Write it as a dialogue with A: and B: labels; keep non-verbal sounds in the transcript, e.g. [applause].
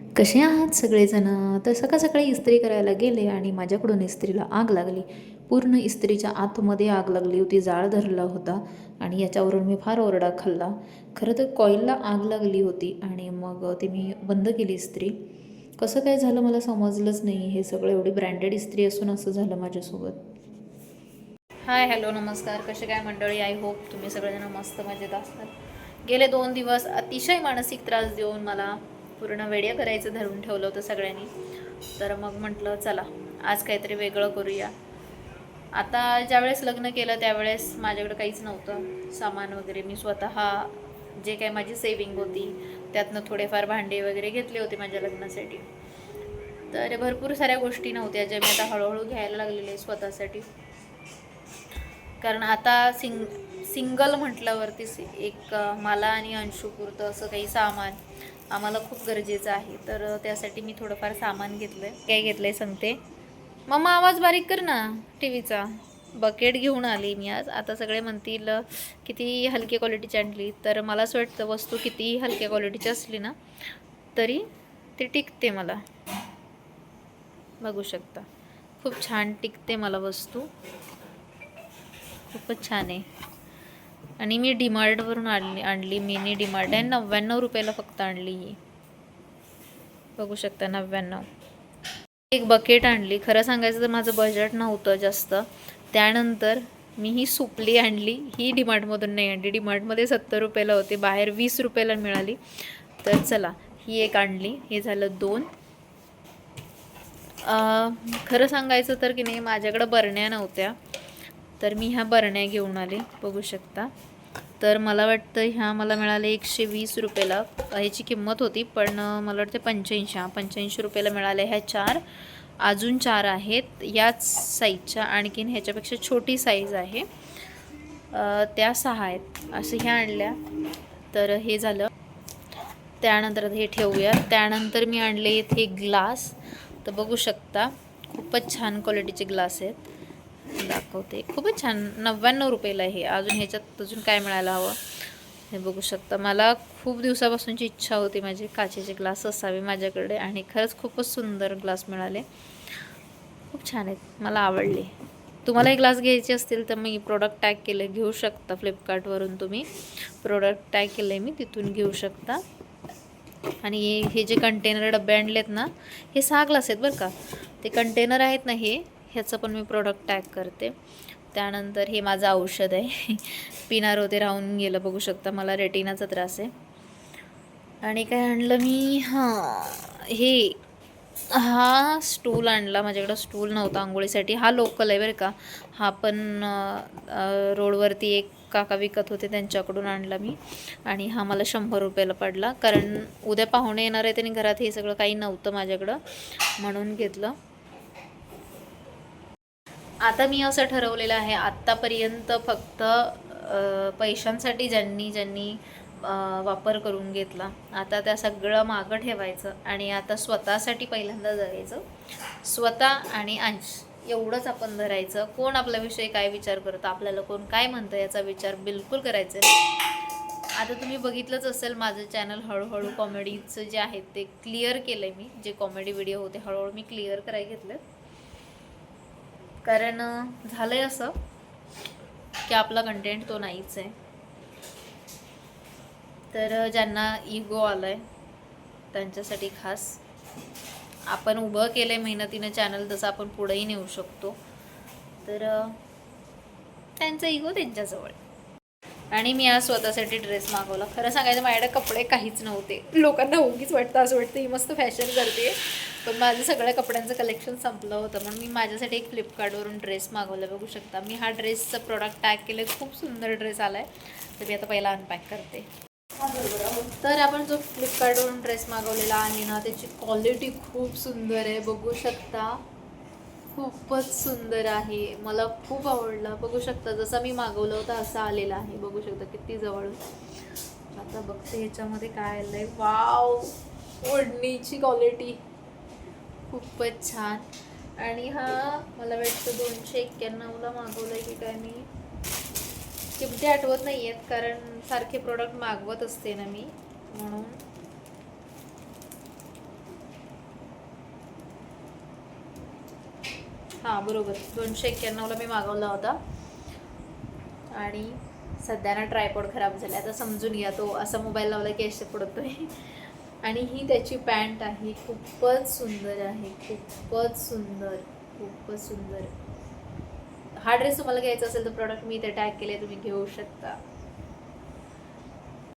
A: कसे आहात सगळेजण? तर सकाळ सकाळी इस्त्री करायला गेले आणि माझ्याकडून इस्त्रीला आग लागली. पूर्ण इस्त्रीच्या आतमध्ये आग लागली होती जाळ धरला होता आणि याच्यावरून मी फार ओरडा खाल्ला. खरं तर कॉईलला आग लागली होती आणि मग ते मी बंद केली इस्त्री. कसं काय झालं मला समजलंच नाही. हे सगळं एवढी ब्रँडेड इस्त्री असून असं झालं माझ्यासोबत. हाय हॅलो नमस्कार. कसे काय मंडळी? आय होप तुम्ही सगळेजण मस्त मजेत असतात. गेले दोन दिवस अतिशय मानसिक त्रास देऊन मला पूर्ण वेड्या करायचं धरून ठेवलं होतं सगळ्यांनी. तर मग म्हटलं चला आज काहीतरी वेगळं करूया. आता ज्यावेळेस लग्न केलं त्यावेळेस माझ्याकडे काहीच नव्हतं सामान वगैरे. मी स्वतः जे काही माझी सेविंग होती त्यातनं थोडेफार भांडे वगैरे घेतले होते माझ्या लग्नासाठी. तर भरपूर साऱ्या गोष्टी नव्हत्या ज्या मी आता हळूहळू घ्यायला लागलेले आहे स्वतःसाठी. कारण आता सिंग सिंगल म्हटल्यावरती सि- एक मला आणि अंशुपुरतं असं काही सामान आम्हाला खूप गरजेचं आहे. तर त्यासाठी मी थोडंफार सामान घेतलं आहे काय घेतलं आहे सांगते? मम्मा आवाज बारीक कर ना टी व्हीचा बकेट घेऊन आली मी आज. आता सगळे म्हणतील किती हलक्या क्वालिटीची आणली. तर मला असं वाटतं वस्तू कितीही हलक्या क्वालिटीची असली ना तरी ती टिकते मला. बघू शकता. खूप छान टिकते मला वस्तू. खूपच छान आहे. आणि मी डीमार्टवरून आणली आणली. मिनी डीमार्ट आहे. नव्याण्णव रुपयाला फक्त आणली ही. बघू शकता नव्याण्णव. एक बकेट आणली. खरं सांगायचं तर माझं बजेट नव्हतं जास्त. त्यानंतर मी ही सुपली आणली. ही डिमार्टमधून नाही आणली. डिमार्टमध्ये सत्तर रुपयाला होते. बाहेर वीस रुपयाला मिळाली. तर चला ही एक आणली. हे झालं दोन. खरं सांगायचं तर की नाही माझ्याकडं बरण्या नव्हत्या. तर मी ह्या बरण्या घेऊन आले बघू शकता. तर मला वाटतं ह्या मला मिळाले एकशे वीस रुपयाला. ह्याची किंमत होती पण मला वाटतं पंच्याऐंशी हां पंच्याऐंशी रुपयाला मिळाल्या ह्या चार. अजून चार आहेत. याच साईजच्या आणखीन ह्याच्यापेक्षा छोटी साईज आहे. त्या सहा आहेत. असं ह्या आणल्या. तर हे झालं. त्यानंतर हे ठेवूया. त्यानंतर मी आणले इथे ग्लास तर बघू शकता खूपच छान क्वालिटीचे ग्लास आहेत. दाखवते. खूपच छान. नव्याण्णव रुपयाला आहे. अजून ह्याच्यात अजून काय मिळायला हवं? हे बघू शकता. मला खूप दिवसापासूनची इच्छा होती माझे काचेचे ग्लास असावे माझ्याकडे आणि खरंच खूपच सुंदर ग्लास मिळाले. खूप छान आहेत. मला आवडले. तुम्हाला हे ग्लास घ्यायचे असतील तर मी प्रोडक्ट टॅग केले. घेऊ शकता फ्लिपकार्टवरून तुम्ही. प्रोडक्ट टॅग केले मी. तिथून घेऊ शकता. आणि हे हे जे कंटेनर डबे आणलेत ना हे सहा ग्लास आहेत बरं का. ते कंटेनर आहेत ना हे ह्याचं पण मी प्रोडक्ट टॅग करते. त्यानंतर हे माझं औषध आहे. [laughs] पिनार होते राहून गेलं बघू शकता मला रेटिनाचा त्रास आहे. आणि काय आणलं मी? हां हे हा स्टूल आणला. माझ्याकडं स्टूल नव्हता आंघोळीसाठी. हा लोकल आहे बरं का. हा पण रोडवरती एक काका विकत होते त्यांच्याकडून आणला मी. आणि हा मला शंभर रुपयाला पडला. कारण उद्या पाहुणे येणार आहे त्यांनी घरात हे सगळं काही नव्हतं माझ्याकडं. म्हणून घेतलं. आता मी असं ठरवलेलं आहे आत्तापर्यंत फक्त पैशांसाठी ज्यांनी ज्यांनी वापर करून घेतला आता त्या सगळं मागं ठेवायचं आणि आता स्वतःसाठी पहिल्यांदा जगायचं. स्वतः आणि अंश एवढंच आपण धरायचं. कोण आपल्याविषयी काय विचार करतं आपल्याला कोण काय म्हणतं याचा विचार बिलकुल करायचा आता तुम्ही बघितलंच असेल माझं चॅनल हळूहळू कॉमेडीचं जे आहे ते क्लिअर केलं आहे मी. जे कॉमेडी व्हिडिओ होते हळूहळू मी क्लिअर करायला घेतलं कारण झालं झालंय असं की आपला कंटेंट तो नाहीच आहे. तर ज्यांना इगो आलाय त्यांच्यासाठी खास आपण उभं केलं आहे मेहनतीनं चॅनल तसं आपण पुढेही नेऊ शकतो. तर त्यांचा इगो त्यांच्याजवळ आणि मी आज स्वतःसाठी ड्रेस मागवला. खरं सांगायचं माझ्याकडे कपडे काहीच नव्हते. लोकांना उगीच वाटतं असं वाटतं ही मस्त फॅशन करते. पण माझं सगळ्या कपड्यांचं कलेक्शन संपलं होतं. म्हणून मी माझ्यासाठी एक फ्लिपकार्टवरून ड्रेस मागवला. बघू शकता. मी हा ड्रेसचं प्रोडक्ट टॅग केलं. खूप सुंदर ड्रेस आला आहे तर मी आता पहिला अनपॅक करते. तर आपण जो फ्लिपकार्टवरून ड्रेस मागवलेला आहे ना त्याची क्वालिटी खूप सुंदर आहे. बघू शकता. खूपच सुंदर आहे. मला खूप आवडला. बघू शकता जसा मी मागवलं होतं असा आलेला आहे. बघू शकता किती जवळ. आता बघते ह्याच्यामध्ये काय आलं आहे वाव! ओढणीची क्वालिटी खूपच छान. आणि हा मला वाटतं दोनशे एक्क्याण्णवला आहे की काय मी. किमती आठवत नाही आहेत कारण सारखे प्रोडक्ट मागवत असते ना मी. म्हणून हां बरोबर. दोनशे एक्क्याण्णवला मी मागवला होता. आणि सध्या ना ट्रायपॉड खराब झाला. आता समजून घ्या तो असा मोबाईल लावला की असे आहे आणि ही त्याची पॅन्ट आहे. खूपच सुंदर आहे. खूपच सुंदर. खूपच सुंदर. हा ड्रेस तुम्हाला घ्यायचा असेल तर प्रॉडक्ट मी इथे टॅग केले तुम्ही घेऊ शकता.